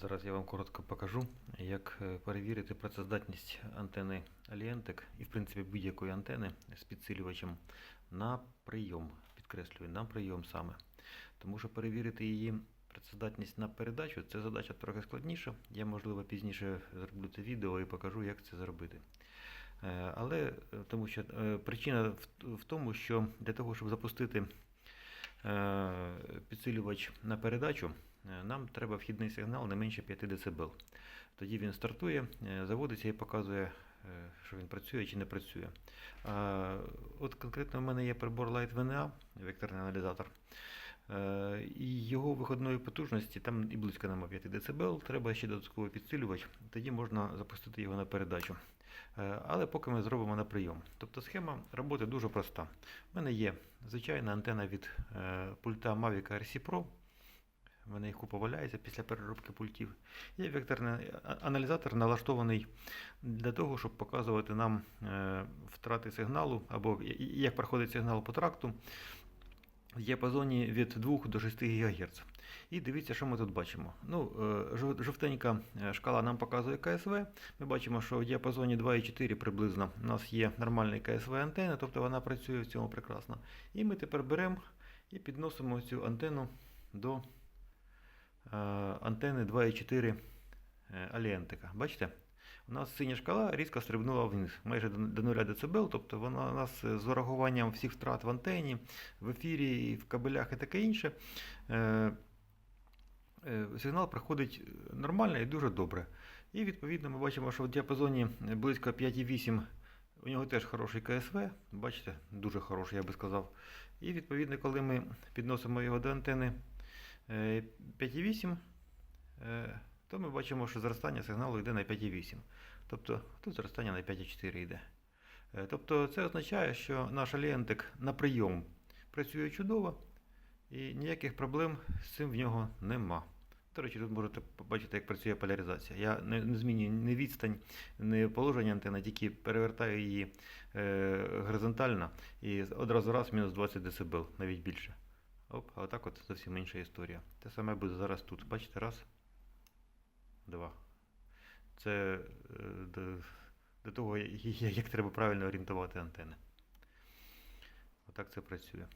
Зараз я вам коротко покажу, як е, перевірити працездатність антени Alientek і, в принципі, будь-якої антени з підсилювачем на прийом. Підкреслюю, на прийом саме. Тому що перевірити її працездатність на передачу це задача трохи складніша. Я, можливо, пізніше зроблю це відео і покажу, як це зробити. Е, Але е, тому що причина в, тому, що для того, щоб запустити підсилювач на передачу, нам треба вхідний сигнал не менше 5 дБ. Тоді він стартує, е, заводиться і показує, е, що він працює чи не працює. От конкретно в мене є прибор Light VNA, векторний аналізатор. Е, І його виходної потужності там і близько нема 5 дБ, треба ще додатковий підсилювач, тоді можна запустити його на передачу. Е, Але поки ми зробимо на прийом. Тобто схема роботи дуже проста. У мене є звичайна антена від е, пульта Mavic RC Pro. У мене їх купа валяється після переробки пультів. Є векторний аналізатор налаштований для того, щоб показувати нам е, втрати сигналу або як проходить сигнал по тракту в діапазоні від 2 до 6 ГГц. І дивіться, що ми тут бачимо. Ну, е, жовтенька е, шкала нам показує КСВ. Ми бачимо, що в діапазоні 2,4 приблизно у нас є нормальний КСВ антенна, тобто вона працює в цьому прекрасно. І ми тепер беремо і підносимо цю антенну до е, антени 2,4 е, Алієнтика. Бачите? У нас синя шкала різко стрибнула вниз, майже до до 0 дБ, тобто вона у нас е, з урахуванням всіх втрат в антені, в ефірі, в кабелях і таке інше. е, Сигнал проходить нормально і дуже добре. І відповідно ми бачимо, що в діапазоні близько 5,8 у нього теж хороший КСВ, бачите, дуже хороший, я би сказав. І відповідно, коли ми підносимо його до антени 5,8, е, то ми бачимо, що зростання сигналу йде на 5,8. Тобто тут зростання на 5,4 йде. Е, Тобто це означає, що наш алієнтик на прийом працює чудово і ніяких проблем з цим в нього нема. До речі, тут можете побачити, як працює поляризація. Я не, змінюю ні відстань, ні положення антени, тільки перевертаю її е, горизонтально і одразу раз мінус 20 дБ, навіть більше. Оп, а отак от зовсім інша історія. Те саме буде зараз тут. Бачите, раз, два. Це е, до, до того, як треба правильно орієнтувати антени. Отак це працює.